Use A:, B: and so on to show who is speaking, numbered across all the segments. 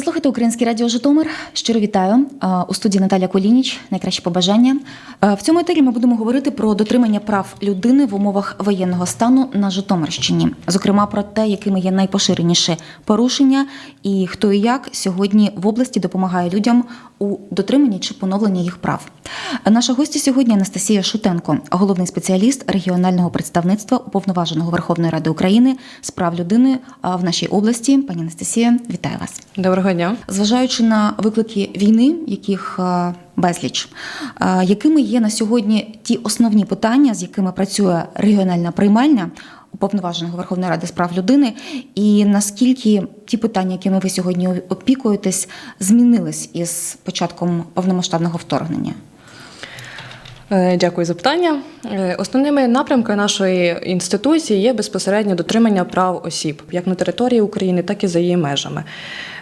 A: was Ви слухаєте Українське радіо Житомир. Щиро вітаю у студії Наталя Колініч. Найкращі побажання. В цьому етері ми будемо говорити про дотримання прав людини в умовах воєнного стану на Житомирщині, зокрема про те, якими є найпоширеніші порушення, і хто і як сьогодні в області допомагає людям у дотриманні чи поновленні їх прав. Наша гостя сьогодні Анастасія Шутенко, головний спеціаліст регіонального представництва уповноваженого Верховної Ради України з прав людини в нашій області. Пані Анастасія, вітаю вас.
B: Доброго дня.
A: Зважаючи на виклики війни, яких е, безліч, е, якими є на сьогодні ті основні питання, з якими працює регіональна приймальня уповноваженого Верховної Ради з прав людини, і наскільки ті питання, якими ви сьогодні опікуєтесь, змінились із початком повномасштабного вторгнення?
B: Е, Дякую за питання. Основними напрямками нашої інституції є безпосередньо дотримання прав осіб як на території України, так і за її межами.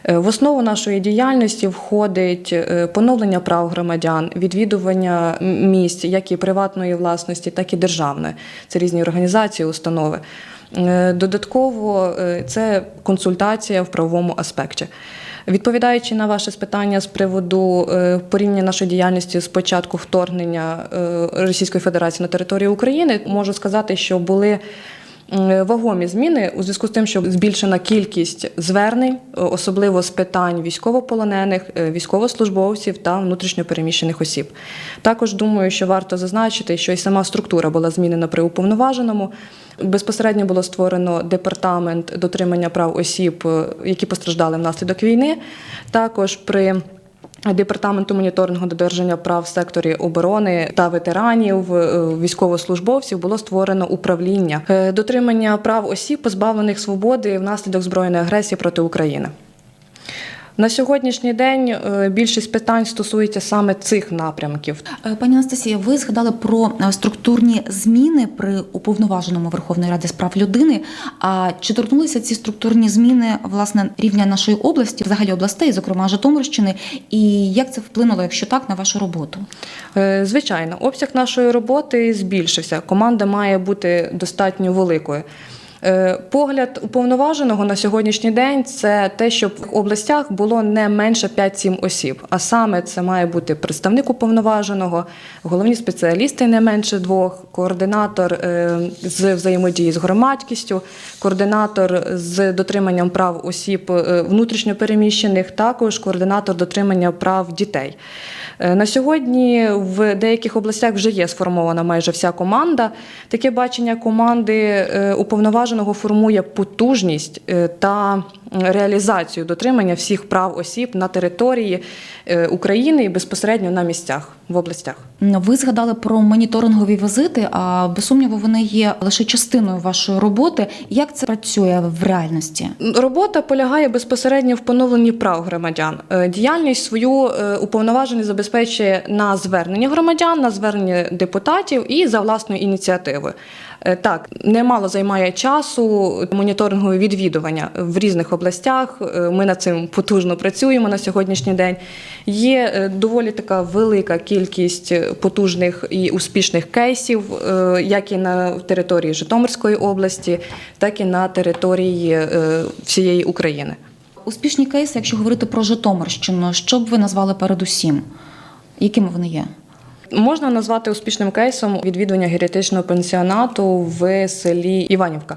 B: Е, В основу нашої діяльності входить е, поновлення прав громадян, відвідування місць, як і приватної власності, так і державної. Це різні організації, установи. Е, Додатково це консультація в правовому аспекті. Відповідаючи на ваше спитання з приводу порівняння нашої діяльності з початку вторгнення Російської Федерації на територію України, можу сказати, що були вагомі зміни у зв'язку з тим, що збільшена кількість звернень, е, особливо з питань військовополонених, е, військовослужбовців та внутрішньопереміщених осіб. Також думаю, що варто зазначити, що і сама структура була змінена при уповноваженому. Безпосередньо було створено департамент дотримання прав осіб, е, які постраждали внаслідок війни. Також при Департаменту моніторингу додержання прав в секторі оборони та ветеранів, е, військовослужбовців було створено управління е, дотримання прав осіб, позбавлених свободи внаслідок збройної агресії проти України. На сьогоднішній день е, більшість питань стосується саме цих напрямків.
A: Е, Пані Анастасія, ви згадали про е, структурні зміни при уповноваженому Верховної Ради з прав людини. А чи торкнулися ці структурні зміни власне рівня нашої області, взагалі областей, зокрема Житомирщини, і як це вплинуло, якщо так, на вашу роботу?
B: Звичайно, обсяг нашої роботи збільшився. Команда має бути достатньо великою. Е, Погляд уповноваженого на сьогоднішній день це те, щоб в областях було не менше 5-7 осіб. А саме це має бути представник уповноваженого, головні спеціалісти не менше двох, координатор е, з взаємодії з громадськістю, координатор з дотриманням прав осіб е, внутрішньопереміщених, також координатор дотримання прав дітей. На сьогодні в деяких областях вже є сформована майже вся команда. Таке бачення команди е, уповноваженого формує потужність е, та реалізацію дотримання всіх прав осіб на території е, України і безпосередньо на місцях в областях.
A: Ви згадали про моніторингові візити, а без сумніву вони є лише частиною вашої роботи. Як це працює в реальності?
B: Робота полягає безпосередньо в поновленні прав громадян. Е, Діяльність свою е, уповноважений забезпечує на звернення громадян, на звернення депутатів і за власною ініціативою. Так, немало займає часу моніторингове відвідування в різних областях. Е, Ми над цим потужно працюємо на сьогоднішній день. Є е, доволі така велика кількість е, потужних і успішних кейсів, як і на території Житомирської області, так і на території всієї України.
A: Успішні кейси, якщо говорити про Житомирщину, що б ви назвали передусім? Якими вони є?
B: Можна назвати успішним кейсом відвідування геріатичного пансіонату в селі Іванівка.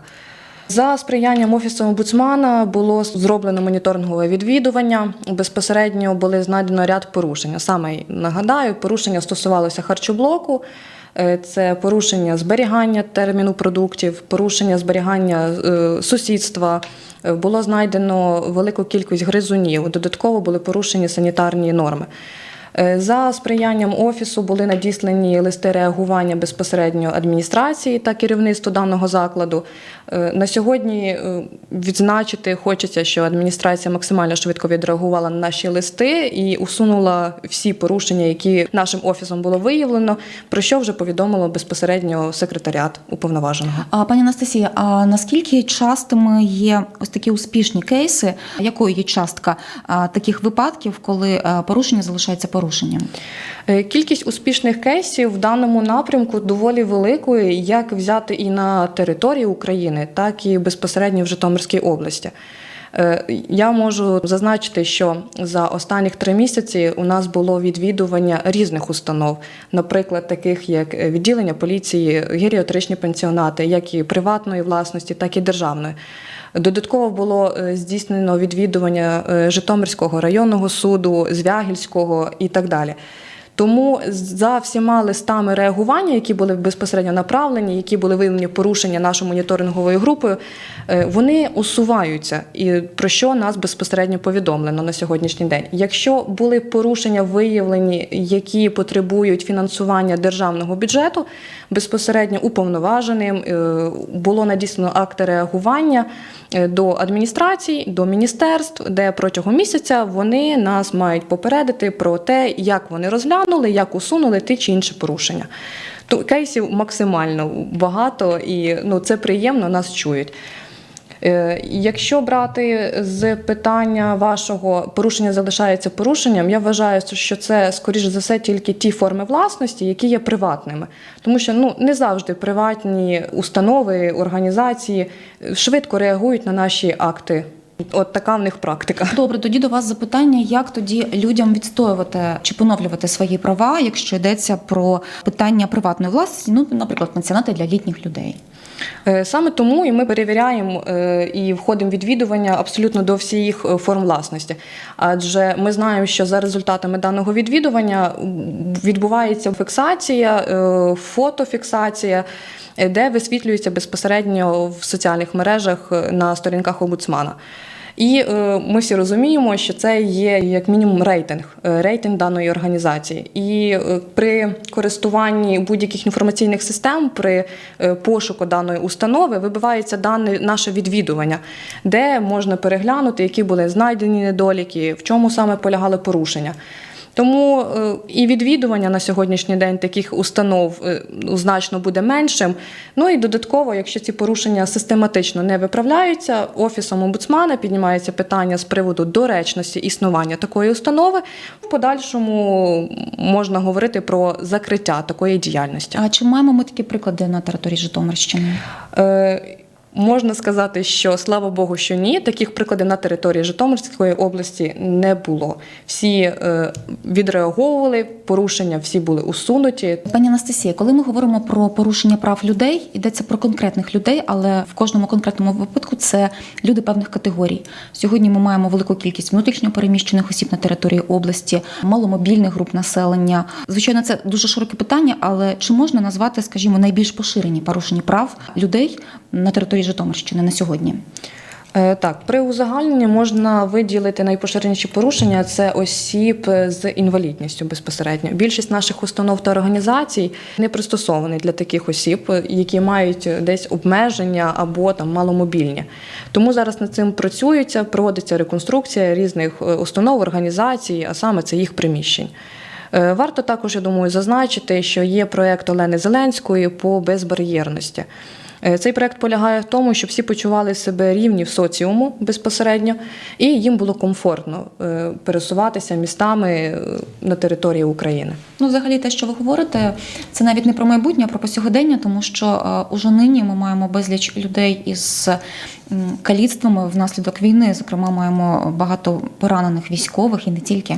B: За сприянням офісу омбудсмана було зроблено моніторингове відвідування. Безпосередньо були знайдено ряд порушень. Саме нагадаю, порушення стосувалося харчоблоку. Е, Це порушення зберігання терміну продуктів, порушення зберігання е, сусідства. Е, Було знайдено велику кількість гризунів. Додатково були порушені санітарні норми. Е, За сприянням офісу були надіслані листи реагування безпосередньо адміністрації та керівництву даного закладу. Е, На сьогодні е, відзначити хочеться, що адміністрація максимально швидко відреагувала на наші листи і усунула всі порушення, які нашим офісом було виявлено, про що вже повідомило безпосередньо секретаріат уповноваженого.
A: А пані Анастасія, а наскільки частими є ось такі успішні кейси? Якою є частка таких випадків, коли порушення залишається порушенням?
B: Е, Кількість успішних кейсів в даному напрямку доволі великою, як взяти і на території України, так і безпосередньо в Житомирській області. Е, Я можу зазначити, що за останніх три місяці у нас було відвідування різних установ, наприклад, таких як відділення поліції, геріатричні пенсіонати, як і приватної власності, так і державної. Додатково було е, здійснено відвідування е, Житомирського районного суду, Звягільського і так далі. Тому за всіма листами реагування, які були безпосередньо направлені, які були виявлені порушення нашою моніторинговою групою, е, вони усуваються, і про що нас безпосередньо повідомлено на сьогоднішній день. Якщо були порушення виявлені, які потребують фінансування державного бюджету, безпосередньо уповноваженим було надіслано акти реагування до адміністрацій, до міністерств, де протягом місяця вони нас мають попередити про те, як вони розглянули, як усунули ті чи інші порушення. То кейсів максимально багато, і ну це приємно, нас чують. Е, Якщо брати з питання вашого порушення залишається порушенням, я вважаю, що це скоріш за все тільки ті форми власності, які є приватними, тому що ну не завжди приватні установи, організації швидко реагують на наші акти. От така в них практика.
A: Добре, тоді до вас запитання: як тоді людям відстоювати чи поновлювати свої права, якщо йдеться про питання приватної власності, ну, наприклад, пенсіонати для літніх людей?
B: Е, Саме тому і ми перевіряємо е, і входимо в відвідування абсолютно до всіх е, форм власності. Адже ми знаємо, що за результатами даного відвідування відбувається фіксація, фотофіксація, де висвітлюється безпосередньо в соціальних мережах на сторінках омбудсмана. І е, ми всі розуміємо, що це є як мінімум рейтинг, е, рейтинг даної організації. І е, при користуванні будь-яких інформаційних систем, при пошуку даної установи вибивається дане наше відвідування, де можна переглянути, які були знайдені недоліки, в чому саме полягали порушення. Тому е, і відвідування на сьогоднішній день таких установ е, ну, значно буде меншим. Ну і додатково, якщо ці порушення систематично не виправляються, офісом омбудсмана піднімається питання з приводу доречності існування такої установи. В подальшому можна говорити про закриття такої діяльності.
A: А чи маємо ми такі приклади на території Житомирщини?
B: Е, Можна сказати, що слава Богу, що ні. Таких прикладів на території Житомирської області не було. Всі е, відреаговували, порушення всі були усунуті.
A: Пані Анастасія, коли ми говоримо про порушення прав людей, йдеться про конкретних людей, але в кожному конкретному випадку це люди певних категорій. Сьогодні ми маємо велику кількість внутрішньо переміщених осіб на території області, маломобільних груп населення. Звичайно, це дуже широке питання, але чи можна назвати, скажімо, найбільш поширені порушення прав людей на території Житомирщини на сьогодні?
B: Е, Так, при узагальненні можна виділити найпоширеніші порушення це осіб з інвалідністю безпосередньо. Більшість наших установ та організацій не пристосовані для таких осіб, які мають десь обмеження або там маломобільні. Тому зараз над цим працюється, проводиться реконструкція різних е, установ, організацій, а саме це їх приміщень. Е, Варто також, я думаю, зазначити, що є проект Олени Зеленської по безбар'єрності. Е, Цей проект полягає в тому, щоб всі почували себе рівні в соціуму безпосередньо, і їм було комфортно е, пересуватися містами е, на території України.
A: Ну, взагалі, те, що ви говорите, це навіть не про майбутнє, а про посьогодення, тому що уже нині ми маємо безліч людей із каліцтвами внаслідок війни. Зокрема, маємо багато поранених військових і не тільки.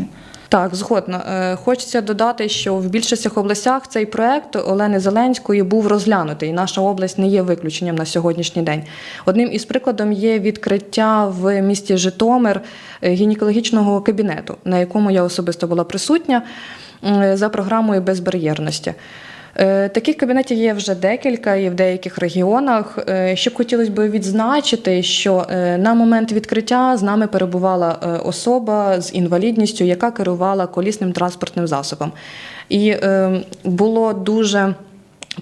B: Так, згодна. Е, Хочеться додати, що в більшостях областях цей проект Олени Зеленської був розглянутий. і Наша область не є виключенням на сьогоднішній день. Одним із прикладом є відкриття в місті Житомир е, гінекологічного кабінету, на якому я особисто була присутня за програмою безбар'єрності. Е, Таких кабінетів є вже декілька і в деяких регіонах. Е, Ще б хотілося б відзначити, що е, на момент відкриття з нами перебувала особа з інвалідністю, яка керувала колісним транспортним засобом. І е, було дуже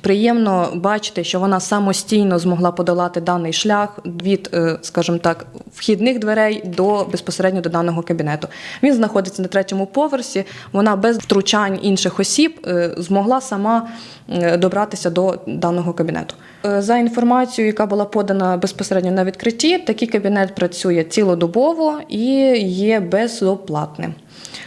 B: Приємно бачити, що вона самостійно змогла подолати даний шлях від, е, скажімо так, вхідних дверей до безпосередньо до даного кабінету. Він знаходиться на третьому поверсі. Вона без втручань інших осіб е, змогла сама е, добратися до даного кабінету. За інформацією, яка була подана безпосередньо на відкритті, такий кабінет працює цілодобово і є безоплатним.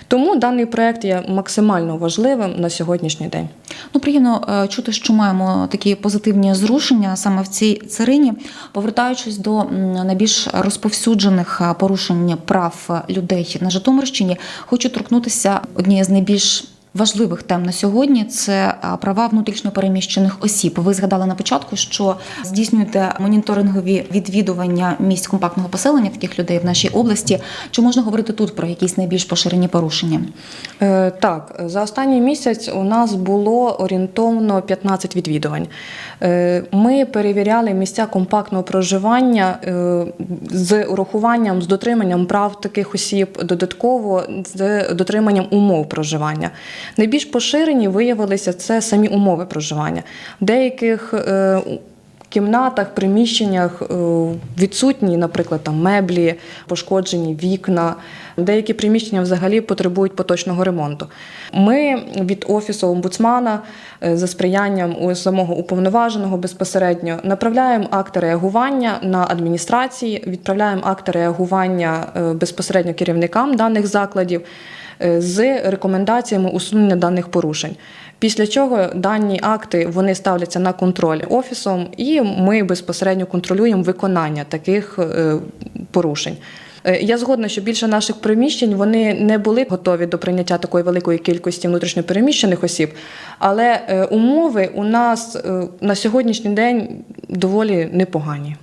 B: Тому даний проект є максимально важливим на сьогоднішній день.
A: Ну, приємно е, чути, що маємо такі позитивні зрушення саме в цій царині. Повертаючись до найбільш розповсюджених е, порушень прав людей на Житомирщині, хочу торкнутися однієї з найбільш важливих тем на сьогодні це права внутрішньопереміщених осіб. Ви згадали на початку, що здійснюєте моніторингові відвідування місць компактного поселення таких людей в нашій області. Чи можна говорити тут про якісь найбільш поширені порушення?
B: Е, Так, за останній місяць у нас було орієнтовно 15 відвідувань. Е, Ми перевіряли місця компактного проживання е, з урахуванням, з дотриманням прав таких осіб, додатково з дотриманням умов проживання. Найбільш поширені виявилися це самі умови проживання. В деяких е, кімнатах, приміщеннях е, відсутні, наприклад, там меблі, пошкоджені вікна. Деякі приміщення взагалі потребують поточного ремонту. Ми від офісу омбудсмана е, за сприянням самого уповноваженого безпосередньо направляємо акти реагування на адміністрації, відправляємо акти реагування безпосередньо керівникам даних закладів з рекомендаціями усунення даних порушень. Після чого дані акти вони ставляться на контроль офісом, і ми безпосередньо контролюємо виконання таких е, порушень. Е, Я згодна, що більше наших приміщень вони не були готові до прийняття такої великої кількості внутрішньопереміщених осіб, але е, умови у нас е, на сьогоднішній день доволі непогані.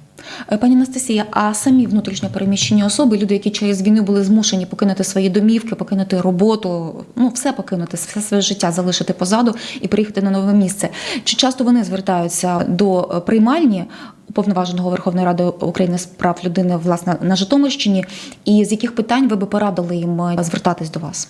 A: Е, Пані Анастасія, а самі внутрішньо переміщені особи, люди, які через війну були змушені покинути свої домівки, покинути роботу, ну все покинути, все своє життя залишити позаду і приїхати на нове місце. Чи часто вони звертаються до е, приймальні уповноваженого Верховної Ради України з прав людини власне на Житомирщині? І з яких питань ви би порадили їм е, звертатись до вас?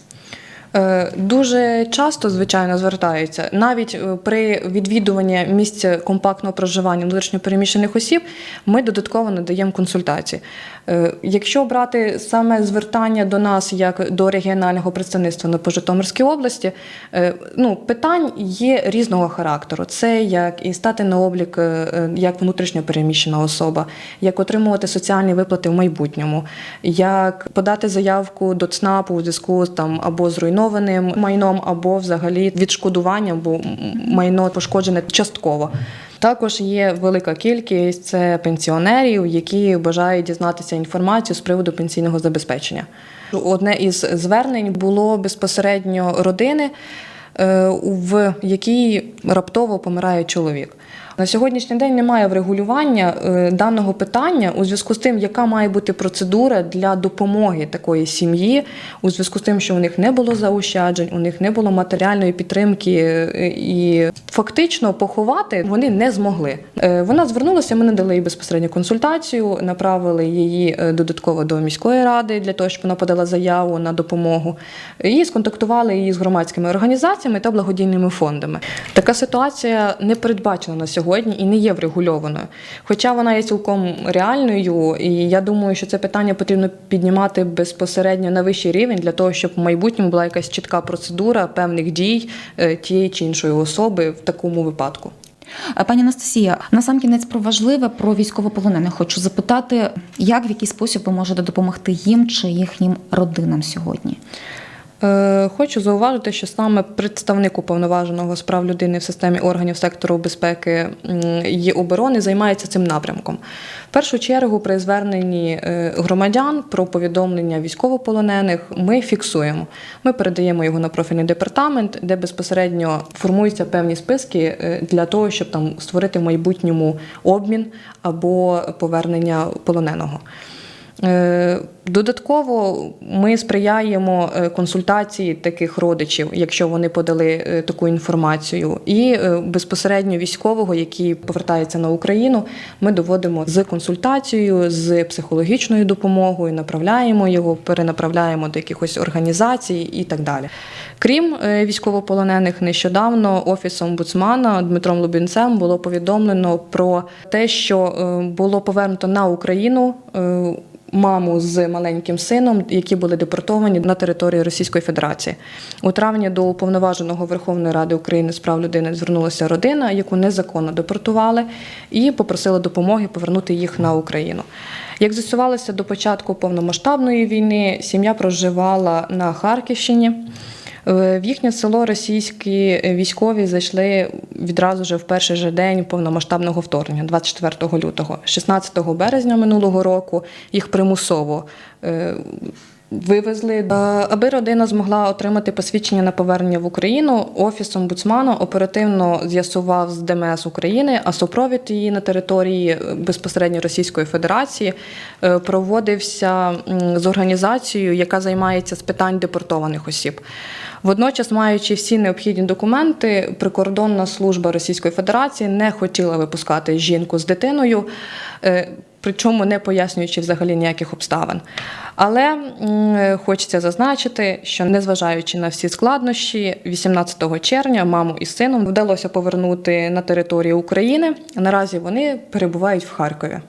B: Е, Дуже часто, звичайно, звертаються. Навіть е, при відвідуванні місця компактного проживання внутрішньопереміщених осіб ми додатково надаємо консультації. Е, Якщо брати саме звертання до нас як до регіонального представництва на Житомирській області, ну, питань є різного характеру. Це як і стати на облік як внутрішньопереміщена особа, як отримувати соціальні виплати в майбутньому, як подати заявку до ЦНАПу у зв'язку там або зруйнованим майном, або взагалі відшкодуванням, бо майно пошкоджене частково. Також є велика кількість це пенсіонерів, які бажають дізнатися інформацію з приводу пенсійного забезпечення. Одне із звернень було безпосередньо родини, е, в якій раптово помирає чоловік. На сьогоднішній день немає врегулювання е, даного питання у зв'язку з тим, яка має бути процедура для допомоги такої сім'ї, у зв'язку з тим, що у них не було заощаджень, у них не було матеріальної підтримки, е, і фактично поховати вони не змогли. Е, Вона звернулася, ми надали їй безпосередньо консультацію, направили її додатково до міської ради для того, щоб вона подала заяву на допомогу. І сконтактували її з громадськими організаціями та благодійними фондами. Така ситуація не передбачена на сьогодні і не є врегульованою. Хоча вона є цілком реальною, і я думаю, що це питання потрібно піднімати безпосередньо на вищий рівень для того, щоб в майбутньому була якась чітка процедура певних дій е, тієї чи іншої особи в такому випадку.
A: Е, Пані Анастасія, насамкінець про важливе про військовополонених хочу запитати, як в який спосіб ви можете допомогти їм чи їхнім родинам сьогодні?
B: Е, Хочу зауважити, що саме представник уповноваженого з прав людини в системі органів сектору безпеки і оборони займається цим напрямком. В першу чергу, при зверненні е, громадян про повідомлення військовополонених ми фіксуємо. Ми передаємо його на профільний департамент, де безпосередньо формуються певні списки е, для того, щоб там створити в майбутньому обмін або повернення полоненого. Е, Додатково ми сприяємо е, консультації таких родичів, якщо вони подали е, таку інформацію, і безпосередньо військового, який повертається на Україну, ми доводимо з консультацією, з психологічною допомогою, направляємо його, перенаправляємо до якихось організацій і так далі. Крім військовополонених, нещодавно офісом омбудсмана Дмитром Лубінцем було повідомлено про те, що було повернуто на Україну. Маму з маленьким сином, які були депортовані на території Російської Федерації. У травні до уповноваженого Верховної Ради України з прав людини звернулася родина, яку незаконно депортували, і попросила допомоги повернути їх на Україну. Як з'ясувалося до початку повномасштабної війни, сім'я проживала на Харківщині. Е, В їхнє село російські військові зайшли відразу ж в перший же день повномасштабного вторгнення, 24 лютого. 16 березня минулого року їх примусово е, вивезли. Е, Аби родина змогла отримати посвідчення на повернення в Україну, офіс омбудсмана оперативно з'ясував з ДМС України, а супровід її на території безпосередньо Російської Федерації проводився з організацією, яка займається з питань депортованих осіб. Водночас, маючи всі необхідні документи, прикордонна служба Російської Федерації не хотіла випускати жінку з дитиною, е, причому не пояснюючи взагалі ніяких обставин. Але хочеться зазначити, що незважаючи на всі складнощі, 18 червня маму із сином вдалося повернути на територію України. Наразі вони перебувають в Харкові.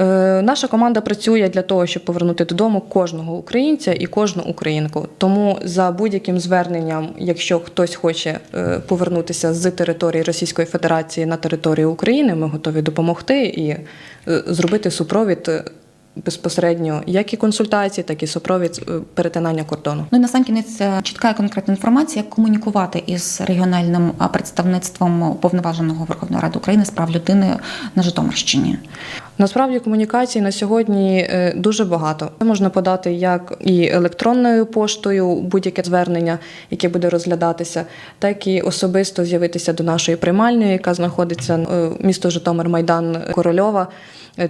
B: Е, Наша команда працює для того, щоб повернути додому кожного українця і кожну українку. Тому за будь-яким зверненням, якщо хтось хоче е, повернутися з території Російської Федерації на територію України, ми готові допомогти і е, зробити супровід безпосередньо як і консультації, так і супровід перетинання кордону.
A: Ну і насамкінець е, чітка і конкретна інформація, як комунікувати із регіональним представництвом уповноваженого Верховної Ради України з прав людини на Житомирщині.
B: Насправді комунікацій на сьогодні е, дуже багато. Це можна подати як і електронною поштою будь-яке звернення, яке буде розглядатися, так і особисто з'явитися до нашої приймальної, яка знаходиться е, місто Житомир, Майдан Корольова.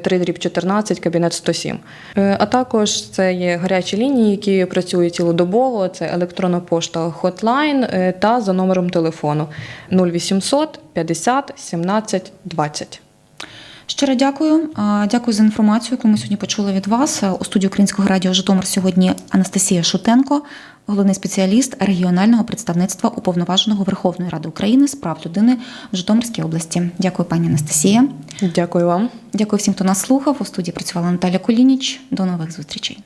B: 3 дріб 14, кабінет 107. Е, А також це є гарячі лінії, які працюють цілодобово. Це електронна пошта е, та за номером телефону 0800 50 17 20.
A: Щиро дякую. Дякую за інформацію, яку ми сьогодні почули від вас. У студії Українського радіо Житомир сьогодні Анастасія Шутенко, головний спеціаліст регіонального представництва уповноваженого Верховної Ради України з прав людини в Житомирській області. Дякую, пані Анастасія.
B: Дякую вам.
A: Дякую всім, хто нас слухав. У студії працювала Наталя Кулініч. До нових зустрічей.